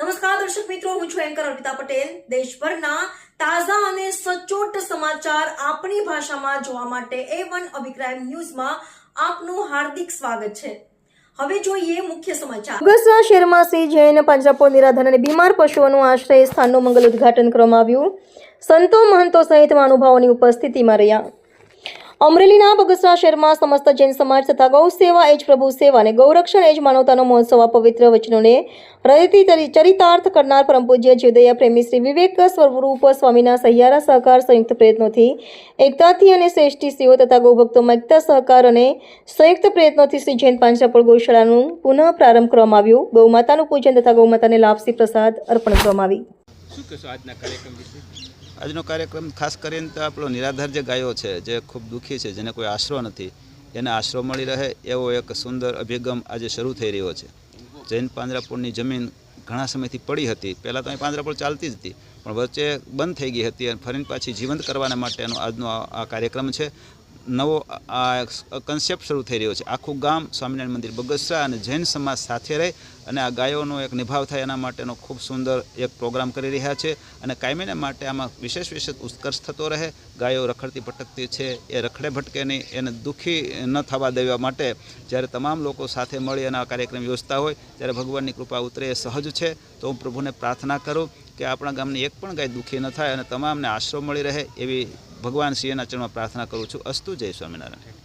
નમસ્કાર, દર્શક મિત્રો, હું છું એન્કર અર્પિતા પટેલ. દેશભરના તાજા અને સચોટ સમાચાર આપણી ભાષામાં જોવા માટે એ વન અભિક્રાય ન્યૂઝમાં આપનું હાર્દિક સ્વાગત છે. હવે જોઈએ મુખ્ય સમાચાર. અગસ્તા શહેરમાં શ્રી જૈન પાંજરાપોળ નિરાધન અને બીમાર પશુઓનું આશ્રય સ્થાનનું મંગલ ઉદ્ઘાટન કરવામાં આવ્યું. સંતો મહંતો સહિત મહાનુભાવોની ઉપસ્થિતિમાં રહ્યા. અમરેલીના બગસરા શહેરમાં સમસ્ત જૈન સમાજ તથા ગૌ સેવા, એજ પ્રભુ સેવા અને ગૌરક્ષણ એજ માનવતાનો મહોત્સવ આ પવિત્ર વચનોને હૃદયથી ચરી- ચરિતાર્થ કરનાર પરમ પૂજ્ય જીવદયા પ્રેમી શ્રી વિવેક સ્વરૂપ સ્વામીના સહિયારા સહકાર સંયુક્ત પ્રયત્નોથી એકતાથી અને શ્રેષ્ઠીશ્રીઓ તથા ગૌભક્તોમાં એકતા સહકાર અને સંયુક્ત પ્રયત્નોથી શ્રી જૈન પાંજરાપોળ ગૌશાળાનું પુનઃ પ્રારંભ કરવામાં આવ્યું. ગૌમાતાનું પૂજન તથા ગૌમાતાને લાપસી પ્રસાદ અર્પણ કરવામાં આવી. શું કહેશો આજના કાર્યક્રમ વિશે? આજનો કાર્યક્રમ ખાસ કરીને તો આપણો નિરાધાર જે ગાયો છે, જે ખૂબ દુઃખી છે, જેને કોઈ આશરો નથી, એને આશરો મળી રહે એવો એક સુંદર અભિગમ આજે શરૂ થઈ રહ્યો છે. જૈન પાંજરાપોળની જમીન ઘણા સમયથી પડી હતી. પહેલાં તો અહીં પાંજરાપોળ ચાલતી જ હતી, પણ વચ્ચે બંધ થઈ ગઈ હતી અને ફરીને પાછી જીવંત કરવાના માટેનો આજનો આ આ કાર્યક્રમ છે. નવો આ કન્સેપ્ટ શરૂ થઈ રહ્યો છે. આખું ગામ સ્વામિનારાયણ મંદિર બગસરા અને જૈન સમાજ સાથે રહે અને આ ગાયોનો એક નિભાવ થાય એના માટેનો ખૂબ સુંદર એક પ્રોગ્રામ કરી રહ્યા છે અને કાયમીને માટે આમાં વિશેષ વિશેષ ઉત્કર્ષ થતો રહે. ગાયો રખડતી ભટકતી છે, એ રખડે ભટકે નહીં, એને દુઃખી ન થવા દેવા માટે જ્યારે તમામ લોકો સાથે મળી અને આ કાર્યક્રમ યોજતા હોય ત્યારે ભગવાનની કૃપા ઉતરે એ સહજ છે. તો હું પ્રભુને પ્રાર્થના કરું કે આપણા ગામની એક પણ ગાય દુઃખી ન થાય અને તમામને આશરો મળી રહે એવી ભગવાન સિંહના ચરણમાં પ્રાર્થના કરું છું. અસ્તુ જય સ્વામિનારાયણ.